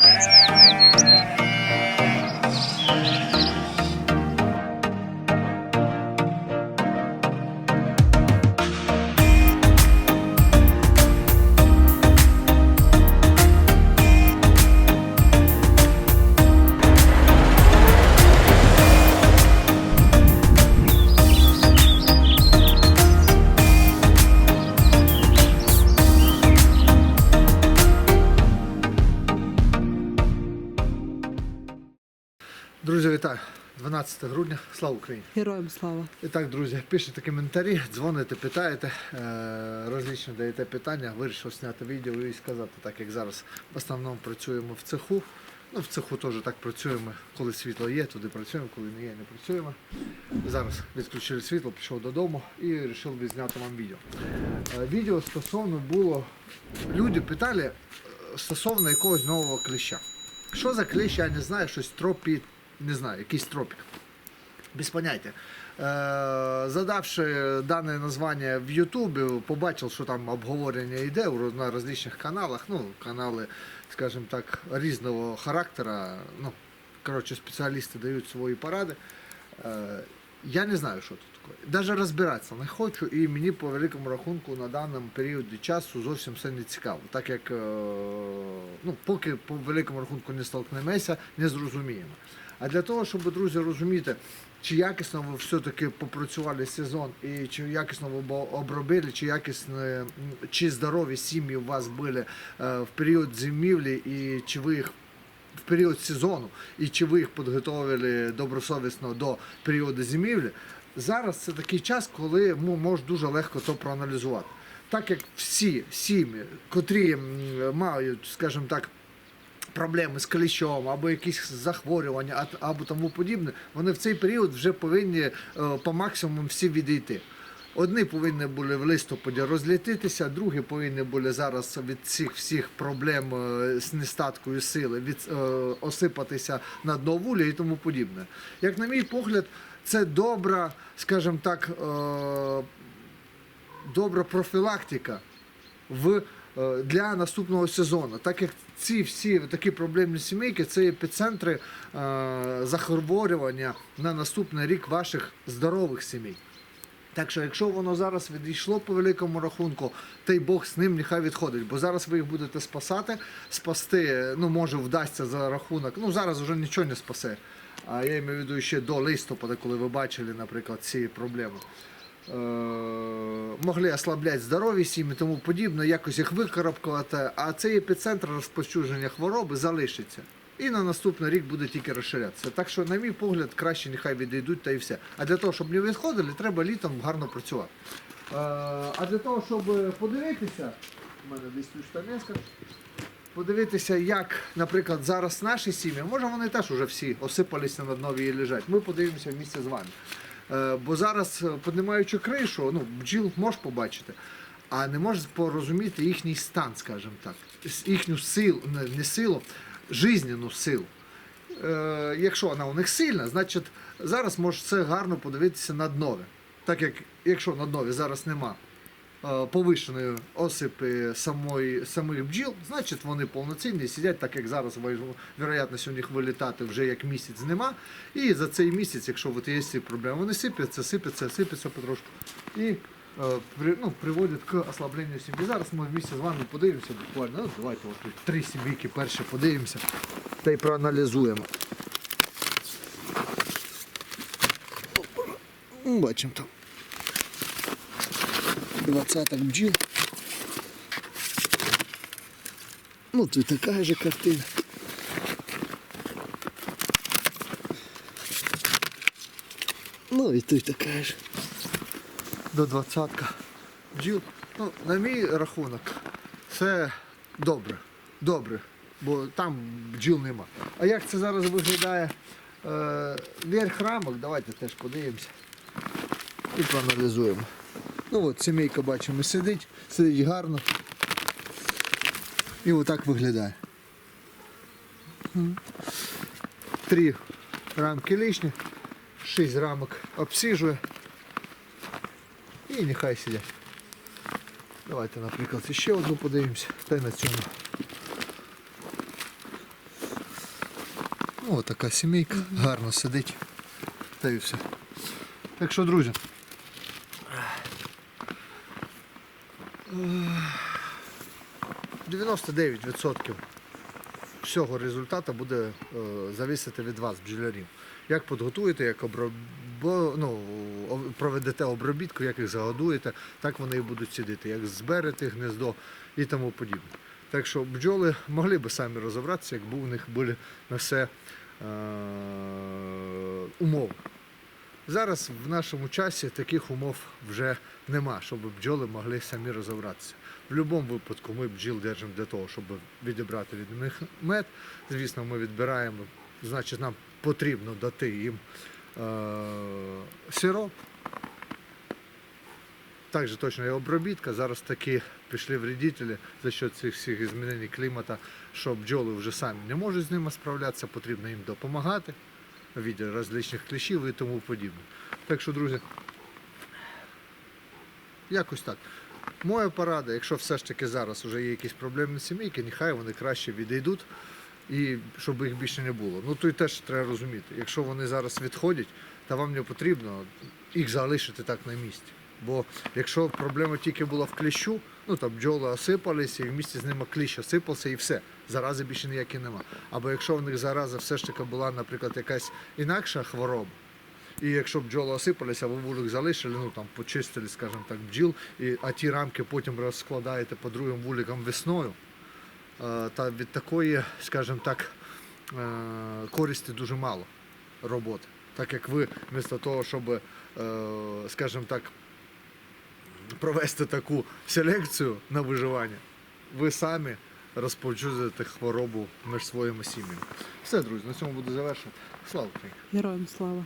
Música Друзі, вітаю! 12 грудня, слава Україні! Героям слава. І так, друзі, пишете коментарі, дзвоните, питаєте, е, розлічно даєте питання. Вирішив зняти відео і сказати, так як зараз в основному працюємо в цеху. Ну, в цеху теж так працюємо, коли світло є, туди працюємо, коли не є, не працюємо. Зараз відключили світло, пішов додому і вирішив відзняти вам відео. Е, Відео стосовно було, люди питали е, стосовно якогось нового кліща. Що за кліщ, я не знаю, щось тропі, не знаю, якийсь тропік. Без поняття. Е, задавши дане названня в Ютубі, побачив, що там обговорення йде на різних каналах. Ну, канали, скажімо так, різного характера. Ну, коротше, спеціалісти дають свої поради. Е, я не знаю, що тут Навіть розбиратися не хочу, і мені по великому рахунку на даному періоді часу зовсім все не цікаво. Так як е, ну, поки по великому рахунку не столкнемося, не зрозуміємо. А для того, щоб друзі розуміти, чи якісно ви все-таки попрацювали сезон, і чи якісно ви обробили, чи якісно, чи здорові сім'ї у вас були е, в період зимівлі, і чи ви їх в період сезону, і чи ви їх підготовили добросовісно до періоду зимівлі, зараз це такий час, коли ну, можеш дуже легко то проаналізувати. Так як всі сім'ї, котрі мають, скажімо так, проблеми з кліщом або якісь захворювання, або тому подібне, вони в цей період вже повинні е, по максимуму всі відійти. Одні повинні були в листопаді розлітитися, другі повинні були зараз від цих всіх проблем е, з нестаткою сили від, е, осипатися на дно вулі і тому подібне. Як на мій погляд, це добра, скажімо так, е, добра профілактика в, е, для наступного сезону. Так як ці всі такі проблемні сімейки це епіцентри е, захворювання на наступний рік ваших здорових сімей. Так що, якщо воно зараз відійшло по великому рахунку, та й Бог з ним нехай відходить. Бо зараз ви їх будете спасати, спасти, ну може вдасться за рахунок. Ну зараз вже нічого не спасе. А я маю в виду ще до листопада, коли ви бачили, наприклад, ці проблеми. Е, могли ослабляти здорові сім'ї, тому подібне, якось їх викарабкувати, а цей епіцентр розповсюдження хвороби залишиться. І на наступний рік буде тільки розширятися. Так що, на мій погляд, краще нехай відійдуть та і все. А для того, щоб не відходили, треба літом гарно працювати. Е, а для того, щоб подивитися, у мене десь тут штанеска, подивитися, як, наприклад, зараз наші сім'ї, може вони теж вже всі осипалися на днові і лежать. Ми подивимося місце з вами. Е, Бо зараз, е, піднімаючи кришу, ну, бджіл можеш побачити, а не можеш порозуміти їхній стан, скажімо так, їхню силу, не, не силу, жизненну силу. Е, якщо вона у них сильна, значить зараз може це гарно подивитися на днові. Так як якщо на днові зараз нема е, повищеної осипи самої, самих бджіл, значить вони повноцінні сидять, так як зараз вероятність у них вилітати вже як місяць нема. І за цей місяць, якщо от є ці проблеми, вони сипляться, сипляться, сипляться потрошку. І е, ну, приводять к ослабленню сім'ї. Зараз ми вместе з вами подивимося буквально. Ну, давайте от три сім'їки перші подивимося та й проаналізуємо. Бачимо там. Двадцяток бджіл. Ну, тут така же картина. Ну і тут така ж. До двадцятка бджіл. Ну, на мій рахунок, це добре. Добре. Бо там бджіл нема. А як це зараз виглядає е, верх рамок, давайте теж подивимося і проаналізуємо. Ну от сімейка бачимо сидить, сидить гарно. І отак виглядає. Три рамки лишні, шість рамок обсіжує. І нехай сидять. Давайте, наприклад, ще одну подивимося. Та й на цьому. Ну, така сімейка, гарно сидить. Та і все. Так що, друзі. 99% всього результату буде е, зависити від вас, бджолярів. Як підготуєте, як обробо, ну, проведете обробітку, як їх загодуєте, так вони і будуть сидіти, як зберете гнездо і тому подібне. Так що бджоли могли би самі розібратися, якби у них були на все е, умови. Зараз в нашому часі таких умов вже нема, щоб бджоли могли самі розібратися. В будь-якому випадку ми бджіл держимо для того, щоб відібрати від них мед. Звісно, ми відбираємо, значить, нам потрібно дати їм е- сироп. Також точно і обробітка. Зараз такі пішли вредителі за що цих всіх змінень клімату, що бджоли вже самі не можуть з ними справлятися, потрібно їм допомагати в віді различних кліщів і тому подібне. Так що, друзі, якось так. Моя порада, якщо все ж таки зараз вже є якісь проблемні сімейки, нехай вони краще відійдуть і щоб їх більше не було. Ну то й теж треба розуміти. Якщо вони зараз відходять, та вам не потрібно їх залишити так на місці. Бо якщо проблема тільки була в кліщу, ну там бджоли осипалися і в місті з ними кліщ осипався і все. Зарази більше ніякої нема. Або якщо в них зараза все ж таки була, наприклад, якась інакша хвороба, і якщо бджоли осипалися, ви вулик залишили, ну там почистили, скажімо так, бджіл, і, а ті рамки потім розкладаєте по другим вуликам весною, е, та від такої, скажімо так, е, користі дуже мало роботи. Так як ви, вмісто того, щоб, е, скажімо так, провести таку селекцію на виживання, ви самі розповсюджуєте хворобу між своїми сім'ями. Все, друзі, на цьому буду завершувати. Слава Україні! Героям слава.